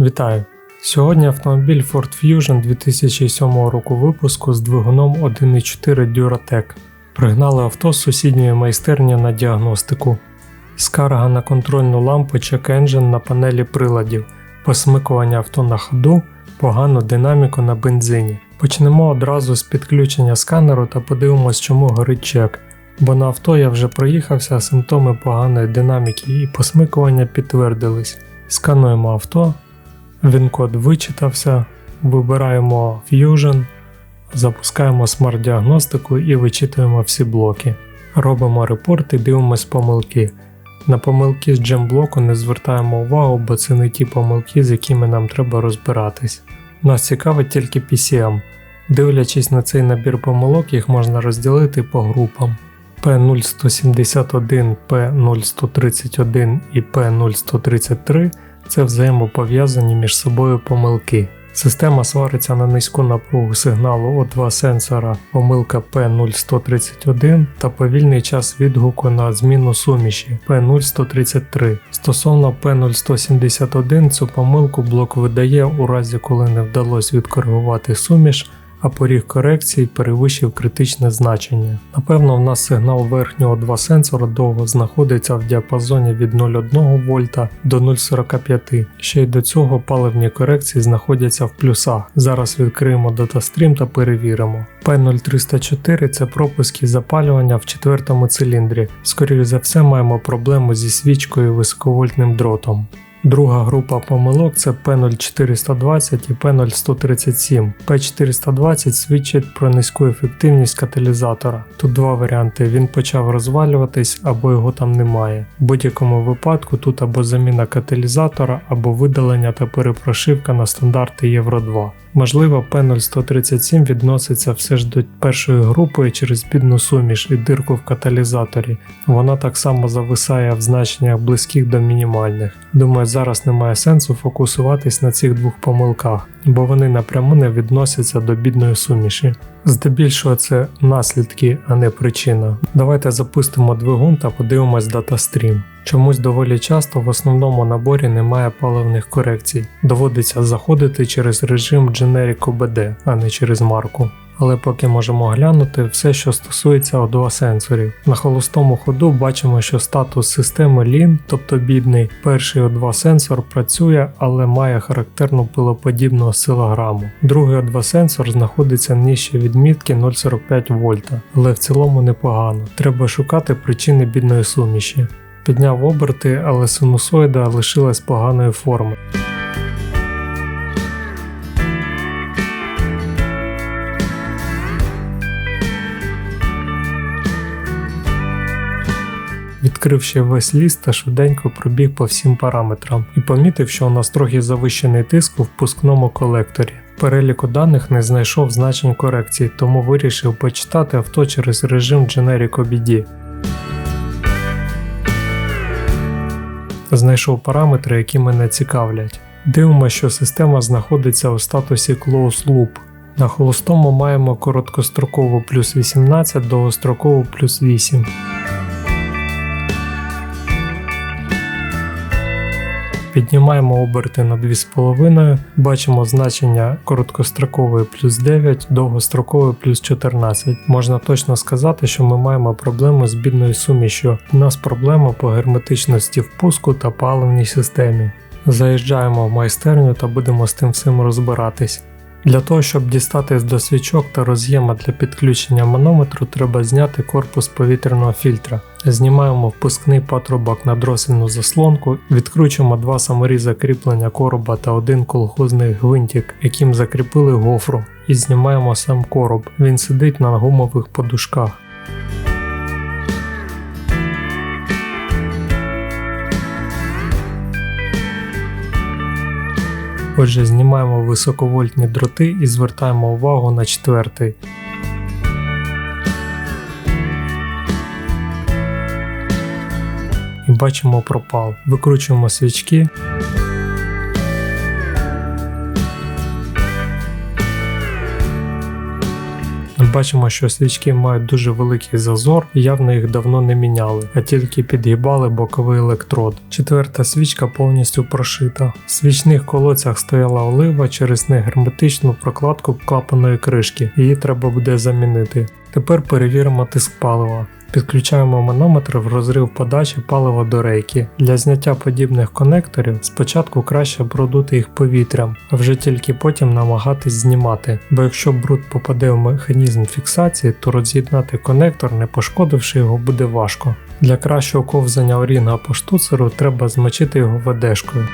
Вітаю! Сьогодні автомобіль Ford Fusion 2007 року випуску з двигуном 1.4 Duratec. Пригнали авто з сусідньої майстерні на діагностику. Скарга на контрольну лампу Check Engine на панелі приладів, посмикування авто на ходу, погану динаміку на бензині. Почнемо одразу з підключення сканеру та подивимось, чому горить чек. Бо на авто я вже проїхався, симптоми поганої динаміки і посмикування підтвердились. Скануємо авто, він-код вичитався, вибираємо Fusion, запускаємо смарт-діагностику і вичитуємо всі блоки. Робимо репорт і дивимось помилки. На помилки з джемблоку не звертаємо увагу, бо це не ті помилки, з якими нам треба розбиратись. Нас цікавить тільки PCM. Дивлячись на цей набір помилок, їх можна розділити по групам. P0171, P0131 і P0133 це взаємопов'язані між собою помилки. Система свариться на низьку напругу сигналу О2 сенсора помилка P0131 та повільний час відгуку на зміну суміші P0133. Стосовно P0171 цю помилку блок видає у разі, коли не вдалося відкоригувати суміш, а поріг корекції перевищив критичне значення. Напевно, в нас сигнал верхнього 2 сенсора довго знаходиться в діапазоні від 0,1 вольта до 0,45. Ще й до цього паливні корекції знаходяться в плюсах. Зараз відкриємо датастрім та перевіримо. P0304 це пропуски запалювання в четвертому циліндрі. Скоріше за все, маємо проблему зі свічкою і високовольтним дротом. Друга група помилок це P0420 і P0137. P420 свідчить про низьку ефективність каталізатора. Тут два варіанти: він почав розвалюватись або його там немає. В будь-якому випадку тут або заміна каталізатора, або видалення та перепрошивка на стандарти Євро 2. Можливо, P0137 відноситься все ж до першої групи через бідну суміш і дирку в каталізаторі. Вона так само зависає в значеннях близьких до мінімальних. Думаю, зараз немає сенсу фокусуватись на цих двох помилках, бо вони напряму не відносяться до бідної суміші. Здебільшого це наслідки, а не причина. Давайте запустимо двигун та подивимось датастрім. Чомусь доволі часто в основному наборі немає паливних корекцій. Доводиться заходити через режим Generic OBD, а не через марку. Але поки можемо глянути все, що стосується O2 сенсорів. На холостому ходу бачимо, що статус системи Lean, тобто бідний, перший O2 сенсор працює, але має характерну пилоподібну осцилограму. Другий O2 сенсор знаходиться нижче відмітки 0,45 вольта, але в цілому непогано. Треба шукати причини бідної суміші. Підняв оберти, але синусоїда лишилась поганої форми. Відкрив ще весь ліст та швиденько пробіг по всім параметрам і помітив, що у нас трохи завищений тиск у впускному колекторі. Переліку даних не знайшов значень корекції, тому вирішив почитати авто через режим Generic OBD. Знайшов параметри, які мене цікавлять. Дивимося, що система знаходиться у статусі Close Loop. На холостому маємо короткострокову плюс 18, довгострокову плюс 8. Піднімаємо оберти на 2,5, бачимо значення короткострокової плюс 9, довгострокової плюс 14. Можна точно сказати, що ми маємо проблему з бідною сумішю. У нас проблема по герметичності впуску та паливній системі. Заїжджаємо в майстерню та будемо з тим всім розбиратись. Для того, щоб дістатись до свічок та роз'єма для підключення манометру, треба зняти корпус повітряного фільтра. Знімаємо впускний патрубок на дросельну заслонку, відкручуємо два саморіза кріплення короба та один колхозний гвинтик, яким закріпили гофру, і знімаємо сам короб. Він сидить на гумових подушках. Отже, знімаємо високовольтні дроти і звертаємо увагу на четвертий. І бачимо пропал. Викручуємо свічки. Бачимо, що свічки мають дуже великий зазор, і явно їх давно не міняли, а тільки підгибали боковий електрод. Четверта свічка повністю прошита. В свічних колодцях стояла олива через негерметичну прокладку клапаної кришки, її треба буде замінити. Тепер перевіримо тиск палива. Підключаємо манометр в розрив подачі палива до рейки. Для зняття подібних конекторів спочатку краще продути їх повітрям, а вже тільки потім намагатись знімати, бо якщо бруд попаде в механізм фіксації, то роз'єднати конектор, не пошкодивши його, буде важко. Для кращого ковзання орінга по штуцеру треба змочити його ведешкою.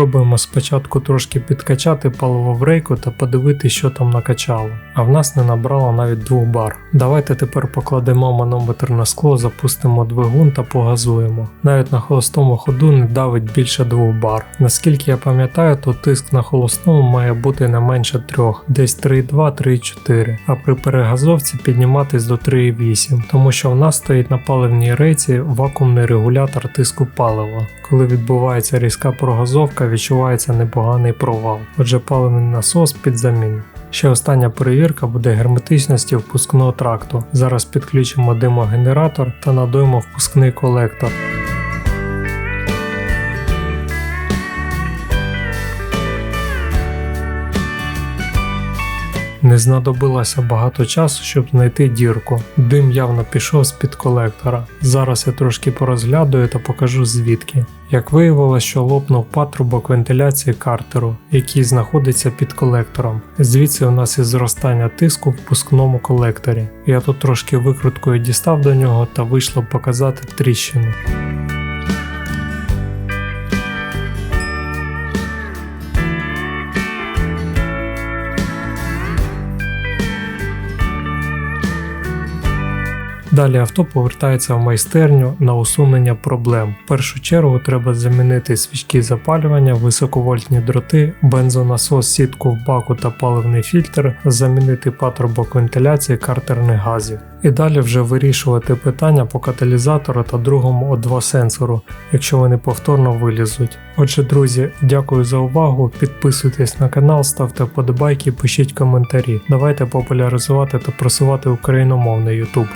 Спробуємо спочатку трошки підкачати паливо в рейку та подивитися, що там накачало. А в нас не набрало навіть 2 бар. Давайте тепер покладемо манометр на скло, запустимо двигун та погазуємо. Навіть на холостому ходу не давить більше 2 бар. Наскільки я пам'ятаю, то тиск на холостому має бути не менше 3, десь 3,2-3,4, а при перегазовці підніматись до 3,8, тому що в нас стоїть на паливній рейці вакуумний регулятор тиску палива. Коли відбувається різка прогазовка, відчувається непоганий провал, отже паливний насос під заміну. Ще остання перевірка буде герметичності впускного тракту. Зараз підключимо димогенератор та надуємо впускний колектор. Не знадобилося багато часу, щоб знайти дірку. Дим явно пішов з-під колектора. Зараз я трошки порозглядую та покажу звідки. Як виявилось, що лопнув патрубок вентиляції картеру, який знаходиться під колектором. Звідси у нас і зростання тиску в впускному колекторі. Я тут трошки викруткою дістав до нього та вийшло показати тріщину. Далі авто повертається в майстерню на усунення проблем. В першу чергу треба замінити свічки запалювання, високовольтні дроти, бензонасос, сітку в баку та паливний фільтр, замінити патрубок вентиляції картерних газів. І далі вже вирішувати питання по каталізатору та другому O2 сенсору, якщо вони повторно вилізуть. Отже, друзі, дякую за увагу. Підписуйтесь на канал, ставте вподобайки, пишіть коментарі. Давайте популяризувати та просувати україномовний YouTube.